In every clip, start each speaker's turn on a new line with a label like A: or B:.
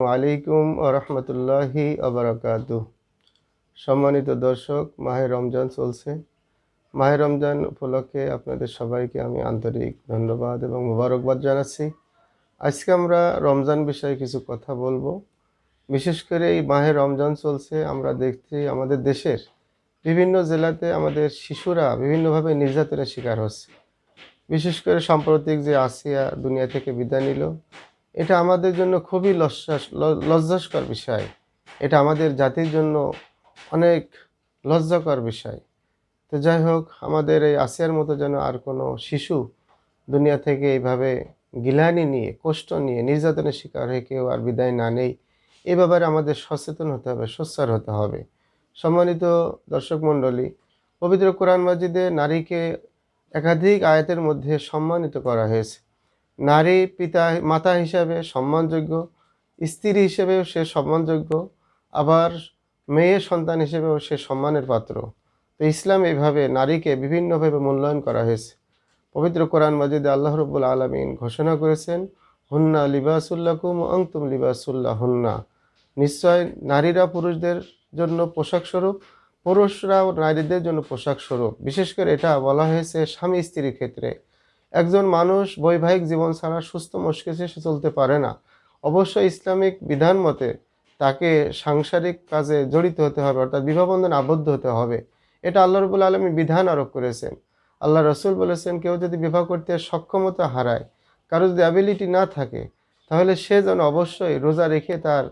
A: আলাইকুম রহমতুল্লাহি আবরাকাতু সম্মানিত দর্শক, মাহে রমজান চলছে। মাহে রমজান উপলক্ষে আপনাদের সবাইকে আমি আন্তরিক ধন্যবাদ এবং মোবারকবাদ জানাচ্ছি। আজকে আমরা রমজান বিষয়ে কিছু কথা বলব। বিশেষ করে এই মাহে রমজান চলছে, আমরা দেখছি আমাদের দেশের বিভিন্ন জেলাতে আমাদের শিশুরা বিভিন্নভাবে নির্যাতনের শিকার হচ্ছে। বিশেষ করে সাম্প্রতিক যে আসিয়া দুনিয়া থেকে বিদায় নিল এটা আমাদের জন্য খুবই লজ্জাস, লজ্জাস্কর বিষয়। এটা আমাদের জাতির জন্য অনেক লজ্জাকর বিষয়। তো যাই হোক, আমাদের এই আসিয়ার মতো যেন আর কোনো শিশু দুনিয়া থেকে এইভাবে গিলানি নিয়ে, কষ্ট নিয়ে, নির্যাতনের শিকার হয়ে কেউ আর বিদায় না নেই, এ ব্যাপারে আমাদের সচেতন হতে হবে, সোচ্চার হতে হবে। সম্মানিত দর্শক মণ্ডলী, পবিত্র কোরআন মাজিদে নারীকে একাধিক আয়াতের মধ্যে সম্মানিত করা হয়েছে। নারী পিতা, মাতা হিসাবে সম্মানযোগ্য, স্ত্রী হিসেবেও সে সম্মানযোগ্য, আবার মেয়ে সন্তান হিসেবেও সে সম্মানের পাত্র। তো ইসলাম এইভাবে নারীকে বিভিন্নভাবে মূল্যায়ন করা হয়েছে। পবিত্র কোরআন মাজিদে আল্লাহ রব্বুল আলমিন ঘোষণা করেছেন, হুন্না লিবাসুল্লাকুম অংতুম লিবাসুল্লাহ হুন্না নিশ্চয় নারীরা পুরুষদের জন্য পোশাক স্বরূপ, পুরুষরাও নারীদের জন্য পোশাক স্বরূপ। বিশেষ করে এটা বলা হয়েছে স্বামী স্ত্রীর ক্ষেত্রে। একজন মানুষ বৈবাহিক জীবন ছাড়া সুস্থ মস্তিষ্কে সে চলতে পারে না। অবশ্য ইসলামিক বিধান মতে তাকে সাংসারিক কাজে জড়িত হতে হবে, অর্থাৎ বিবাহ বন্ধনে আবদ্ধ হতে হবে। এটা আল্লাহ রবুল আলমী বিধান আরোপ করেছেন। আল্লাহ রসুল বলেছেন, কেউ যদি বিবাহ করতে সক্ষমতা হারায়, কারও যদি অ্যাবিলিটি না থাকে, তাহলে সে যেন অবশ্যই রোজা রেখে তার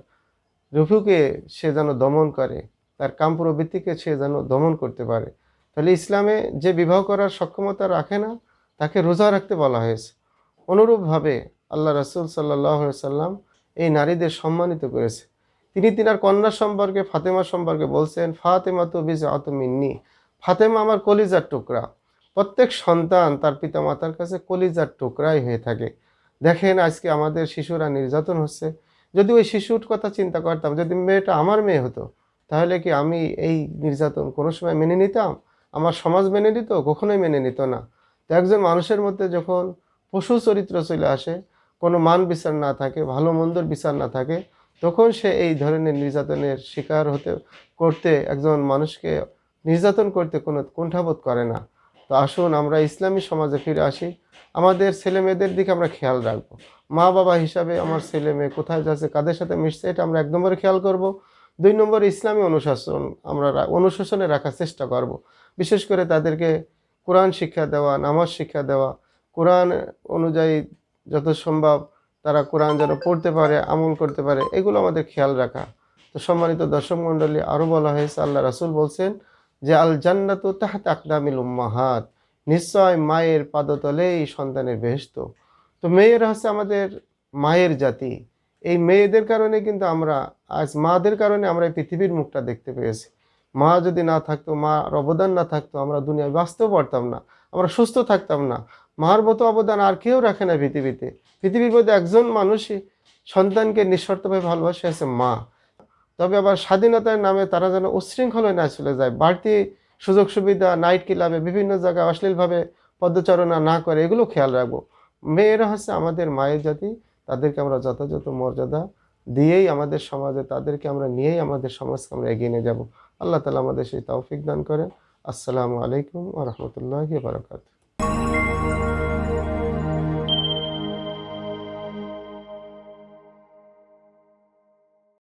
A: রুফুকে সে যেন দমন করে, তার কাম প্রবৃত্তিকে সে যেন দমন করতে পারে। তাহলে ইসলামে যে বিবাহ করার সক্ষমতা রাখে না তাকে রোজা রাখতে বলা হয়েছে। অনুরূপভাবে আল্লাহ রসুল সাল্লাহ সাল্লাম এই নারীদের সম্মানিত করেছে। তিনি তিনার কন্যা সম্পর্কে, ফাতেমা সম্পর্কে বলছেন ফাতেমা তো বিজ আতমিন্নি ফাতেমা আমার কলিজার টুকরা। প্রত্যেক সন্তান তার পিতা মাতার কাছে কলিজার টুকরাই হয়ে থাকে। দেখেন, আজকে আমাদের শিশুরা নির্যাতন হচ্ছে। যদি ওই শিশুর কথা চিন্তা করতাম, যদি মেয়েটা আমার মেয়ে হতো, তাহলে কি আমি এই নির্যাতন কোনো সময় মেনে নিতাম? আমার সমাজ মেনে নিত? কখনোই মেনে নিত না। তো একজন মানুষের মধ্যে যখন পশু চরিত্র চলে আসে, কোনো মান বিচার না থাকে, ভালো মন্দর বিচার না থাকে, তখন সে এই ধরনের নির্যাতনের শিকার হতে, করতে একজন মানুষকে নির্যাতন করতে কোনো কুণ্ঠাবোধ করে না। তো আসুন আমরা ইসলামী সমাজে ফিরে আসি। আমাদের ছেলে মেয়েদের দিকে আমরা খেয়াল রাখব। মা বাবা হিসাবে আমার ছেলে মেয়ে কোথায় যাচ্ছে, কাদের সাথে মিশছে, এটা আমরা এক নম্বরে খেয়াল করব। দুই নম্বর ইসলামী অনুশাসন, আমরা অনুশাসনে রাখার চেষ্টা করব। বিশেষ করে তাদেরকে কোরআন শিক্ষা দেওয়া, নামাজ শিক্ষা দেওয়া, কোরআন অনুযায়ী যত সম্ভব তারা কোরআন যেন পড়তে পারে, আমল করতে পারে, এগুলো আমাদের খেয়াল রাখা। তো সম্মানিত দর্শক মণ্ডলী আরও বলা হয়েছে, আল্লাহ রাসুল বলছেন যে আল জান্নাত তাহাত আকদামিল উম্মাহাত, নিশ্চয় মায়ের পাদতলেই সন্তানের বেহেস্ত তো মেয়েরা হচ্ছে আমাদের মায়ের জাতি। এই মেয়েদের কারণে কিন্তু আমরা, আজ মাদের কারণে আমরা পৃথিবীর মুখটা দেখতে পেয়েছি। মা যদি না থাকতো মার অবদান না থাকতো, আমরা দুনিয়ায় বাঁচতেও পারতাম না, আমরা সুস্থ থাকতাম না। মার মতো অবদান আর কেউ রাখে না পৃথিবীতে। পৃথিবীর মধ্যে একজন মানুষই সন্তানকে নিঃশর্তভাবে ভালোবাসে আছে মা। তবে আবার স্বাধীনতার নামে তারা যেন উচ্ছৃঙ্খলায় না চলে যায়, বাড়তি সুযোগ সুবিধা নাইট ক্লাবে বিভিন্ন জায়গায় অশ্লীলভাবে পদচারণা না করে, এগুলো খেয়াল রাখব। মেয়েরা হচ্ছে আমাদের মায়ের জাতি, তাদেরকে আমরা যথাযথ মর্যাদা দিয়েই আমাদের সমাজে, তাদেরকে আমরা নিয়েই আমাদের সমাজকে আমরা এগিয়ে নিয়ে যাব। আল্লাহ তালা আমাদের সেই তৌফিক দান করেন। আসসালামু আলাইকুম আ রহমতুল্লাহি বারকাত